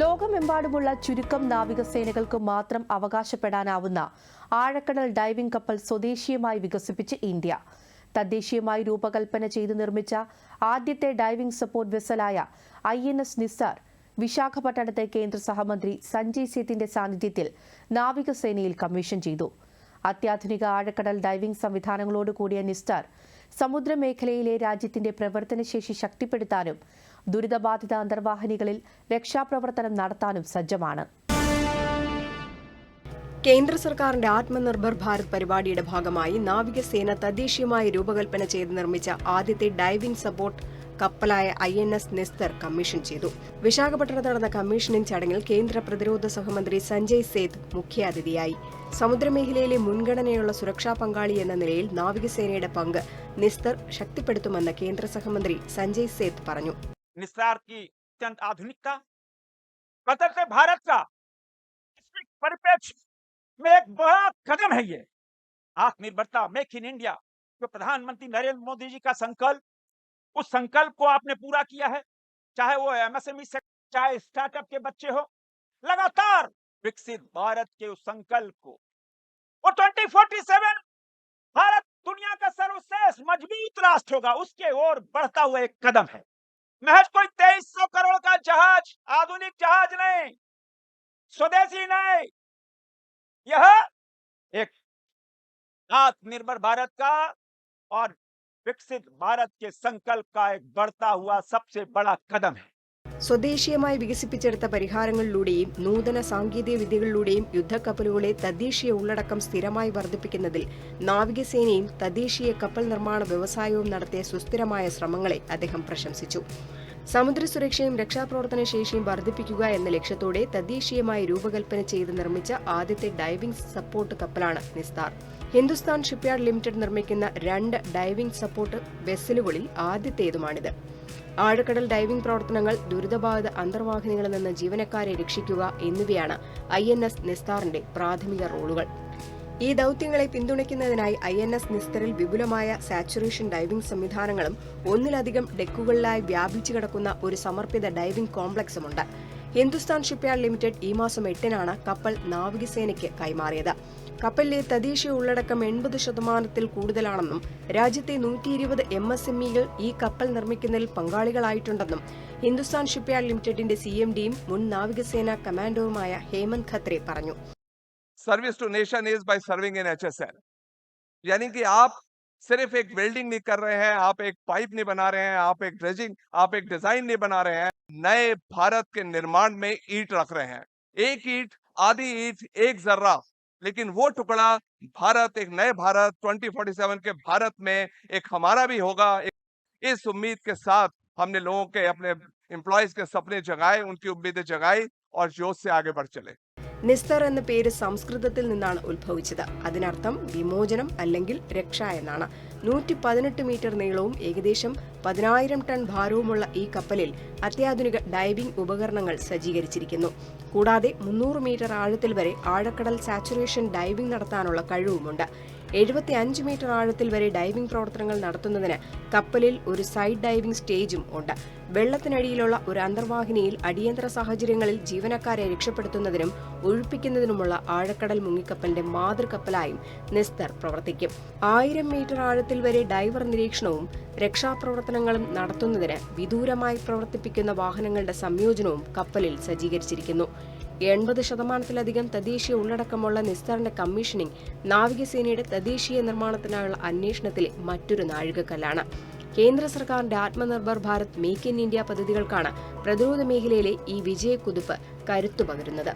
ലോകമെമ്പാടുമുള്ള ചുരുക്കം നാവികസേനകൾക്ക് മാത്രം അവകാശപ്പെടാനാവുന്ന ആഴക്കടൽ ഡൈവിംഗ് കപ്പൽ സ്വദേശീയമായി വികസിപ്പിച്ച് ഇന്ത്യ. തദ്ദേശീയമായി രൂപകൽപ്പന ചെയ്ത് നിർമ്മിച്ച ആദ്യത്തെ ഡൈവിംഗ് സപ്പോർട്ട് വെസലായ ഐ എൻ എസ് നിസാർ വിശാഖപട്ടണത്തെ കേന്ദ്ര സഹമന്ത്രി സഞ്ജയ് സേത്തിന്റെ സാന്നിധ്യത്തിൽ നാവികസേനയിൽ കമ്മീഷൻ ചെയ്തു. അത്യാധുനിക ആഴക്കടൽ ഡൈവിംഗ് സംവിധാനങ്ങളോട് കൂടിയ നിസ്റ്റാർ സമുദ്രമേഖലയിലെ രാജ്യത്തിന്റെ പ്രവർത്തനശേഷി ശക്തിപ്പെടുത്താനും ദുരിതബാധിത അന്തർവാഹിനികളിൽ രക്ഷാപ്രവർത്തനം നടത്താനും സജ്ജമാണ്. കേന്ദ്ര സർക്കാരിന്റെ ആത്മനിർഭർ ഭാരത് പരിപാടിയുടെ ഭാഗമായി നാവികസേന തദ്ദേശീയമായി രൂപകൽപ്പന ചെയ്ത് നിർമ്മിച്ച ആദ്യത്തെ diving support കപ്പലായ I N S Nistar commission ചെയ്തു. വിശാഖപട്ടണത്ത് നടന്ന കമ്മീഷനിംഗ് ചടങ്ങിൽ കേന്ദ്ര പ്രതിരോധ സഹമന്ത്രി സഞ്ജയ് സേത് മുഖ്യാതിഥിയായി. സമുദ്രമേഖലയിലെ മുൻഗണനയുള്ള സുരക്ഷാ പങ്കാളി എന്ന നിലയിൽ നാവികസേനയുടെ പങ്ക് നിസ്തർ ശക്തിപ്പെടുത്തുമെന്ന് കേന്ദ്ര സഹമന്ത്രി സഞ്ജയ് സേത്ത് പറഞ്ഞു. निस्तार की अत्यंत आधुनिकता बदलते भारत का परिप्रेक्ष्य में एक बड़ा कदम है ये। आत्मनिर्भरता मेक इन इंडिया, जो प्रधानमंत्री नरेंद्र मोदी जी का संकल्प, उस संकल्प को आपने पूरा किया है, चाहे वो एमएसएमई से, चाहे स्टार्टअप के बच्चे हो, लगातार विकसित भारत के उस संकल्प को। वो 2047 भारत दुनिया का सर्वश्रेष्ठ मज़बूत राष्ट्र होगा, उसके ओर बढ़ता हुआ एक कदम है। महज कोई तेईस सौ करोड़ का जहाज़, आधुनिक जहाज़ नहीं, स्वदेशी नहीं। यह एक आत्मनिर्भर भारत का और विकसित भारत के संकल्प का एक बढ़ता हुआ सबसे बड़ा कदम है। സ്വദേശീയമായി വികസിപ്പിച്ചെടുത്ത പരിഹാരങ്ങളിലൂടെയും നൂതന സാങ്കേതിക വിദ്യകളിലൂടെയും യുദ്ധക്കപ്പലുകളെ തദ്ദേശീയ ഉള്ളടക്കം സ്ഥിരമായി വർദ്ധിപ്പിക്കുന്നതിൽ നാവികസേനയും തദ്ദേശീയ കപ്പൽ നിർമ്മാണ വ്യവസായവും നടത്തിയ സുസ്ഥിരമായ ശ്രമങ്ങളെ അദ്ദേഹം പ്രശംസിച്ചു. സമുദ്ര സുരക്ഷയും രക്ഷാപ്രവർത്തന ശേഷിയും വർദ്ധിപ്പിക്കുക എന്ന ലക്ഷ്യത്തോടെ തദ്ദേശീയമായി രൂപകൽപ്പന ചെയ്ത് നിർമ്മിച്ച ആദ്യത്തെ ഡൈവിംഗ് സപ്പോർട്ട് കപ്പലാണ് നിസ്താർ. ഹിന്ദുസ്ഥാൻ ഷിപ്പ്യാർഡ് ലിമിറ്റഡ് നിർമ്മിക്കുന്ന രണ്ട് ഡൈവിംഗ് സപ്പോർട്ട് വെസലുകളിൽ ആദ്യത്തേതുമാണിത്. ആഴക്കടൽ ഡൈവിംഗ് പ്രവർത്തനങ്ങൾ ദുരിതബാധിത അന്തർവാഹിനികളിൽ നിന്ന് ജീവനക്കാരെ രക്ഷിക്കുക എന്നിവയാണ് ഐ എൻ എസ് നിസ്താറിന്റെ പ്രാഥമിക റോളുകൾ. ഈ ദൌത്യങ്ങളെ പിന്തുണയ്ക്കുന്നതിനായി ഐ എൻ എസ് നിസ്തറിൽ വിപുലമായ സാച്ചുറേഷൻ ഡൈവിംഗ് സംവിധാനങ്ങളും ഒന്നിലധികം ഡെക്കുകളിലായി വ്യാപിച്ചു കിടക്കുന്ന ഒരു സമർപ്പിത ഡൈവിംഗ് കോംപ്ലക്സുമുണ്ട്. ഹിന്ദുസ്ഥാൻ ഷിപ്പ്യാർഡ് ലിമിറ്റഡ് ഈ മാസം എട്ടിനാണ് കപ്പൽ നാവികസേനയ്ക്ക് കൈമാറിയത് കപ്പലിലെ തദ്ദേശീയ ഉള്ളടക്കം എൺപത് ശതമാനത്തിൽ കൂടുതലാണെന്നും രാജ്യത്തെ നൂറ്റി ഇരുപത് എം എസ് എം ഇകൾ ഈ കപ്പൽ നിർമ്മിക്കുന്നതിൽ പങ്കാളികളായിട്ടുണ്ടെന്നും ഹിന്ദുസ്ഥാൻ ഷിപ്പ്യാർഡ് ലിമിറ്റഡിന്റെ സി എം ഡിയും മുൻ നാവികസേന കമാൻഡറുമായ ഹേമന്ത് ഖത്രെ പറഞ്ഞു service to nation is by serving in HSL यानी कि आप सिर्फ एक वेल्डिंग नहीं कर रहे हैं आप एक पाइप नहीं बना रहे हैं आप एक ड्रेजिंग आप एक डिजाइन नहीं बना रहे हैं नए भारत के निर्माण में ईट रख रहे हैं। एक ईट, आधी ईट, एक जर्रा। लेकिन वो टुकड़ा भारत, एक नए भारत 2047 के भारत में एक हमारा भी होगा। इस उम्मीद के साथ हमने लोगों के अपने एम्प्लॉयज़ के सपने जगाए, उनकी उम्मीदें जगाई और जोश से आगे बढ़ चले। നിസ്തർ എന്ന പേര് സംസ്കൃതത്തിൽ നിന്നാണ് ഉത്ഭവിച്ചത്. അതിനർത്ഥം വിമോചനം അല്ലെങ്കിൽ രക്ഷ എന്നാണ്. നൂറ്റി പതിനെട്ട് മീറ്റർ നീളവും ഏകദേശം പതിനായിരം ടൺ ഭാരവുമുള്ള ഈ കപ്പലിൽ അത്യാധുനിക ഡൈവിംഗ് ഉപകരണങ്ങൾ സജ്ജീകരിച്ചിരിക്കുന്നു. കൂടാതെ മുന്നൂറ് മീറ്റർ ആഴത്തിൽ വരെ ആഴക്കടൽ സാച്ചുറേഷൻ ഡൈവിംഗ് നടത്താനുള്ള കഴിവുമുണ്ട്. എഴുപത്തി അഞ്ച് മീറ്റർ ആഴത്തിൽ വരെ ഡൈവിംഗ് പ്രവർത്തനങ്ങൾ നടത്തുന്നതിന് കപ്പലിൽ ഒരു സൈഡ് ഡൈവിംഗ് സ്റ്റേജും ഉണ്ട്. വെള്ളത്തിനടിയിലുള്ള ഒരു അന്തർവാഹിനിയിൽ അടിയന്തര സാഹചര്യങ്ങളിൽ ജീവനക്കാരെ രക്ഷപ്പെടുത്തുന്നതിനും ഒഴിപ്പിക്കുന്നതിനുമുള്ള ആഴക്കടൽ മുങ്ങിക്കപ്പലിന്റെ മാതൃകപ്പലായും നിസ്തർ പ്രവർത്തിക്കും. ആയിരം മീറ്റർ ആഴത്തിൽ വരെ ഡൈവർ നിരീക്ഷണവും രക്ഷാപ്രവർത്തനങ്ങളും നടത്തുന്നതിന് വിദൂരമായി പ്രവർത്തിപ്പിക്കുന്ന വാഹനങ്ങളുടെ സംയോജനവും കപ്പലിൽ സജ്ജീകരിച്ചിരിക്കുന്നു. എൺപത് ശതമാനത്തിലധികം തദ്ദേശീയ ഉള്ളടക്കമുള്ള നിസ്താറിന്റെ കമ്മീഷനിംഗ് നാവികസേനയുടെ തദ്ദേശീയ നിർമ്മാണത്തിനായുള്ള അന്വേഷണത്തിലെ മറ്റൊരു നാഴികക്കല്ലാണ്. കേന്ദ്ര സർക്കാരിന്റെ Atmanirbhar Bharat make in India പദ്ധതികൾക്കാണ് പ്രതിരോധ മേഖലയിലെ ഈ വിജയക്കുതിപ്പ് കരുത്തു പകരുന്നത്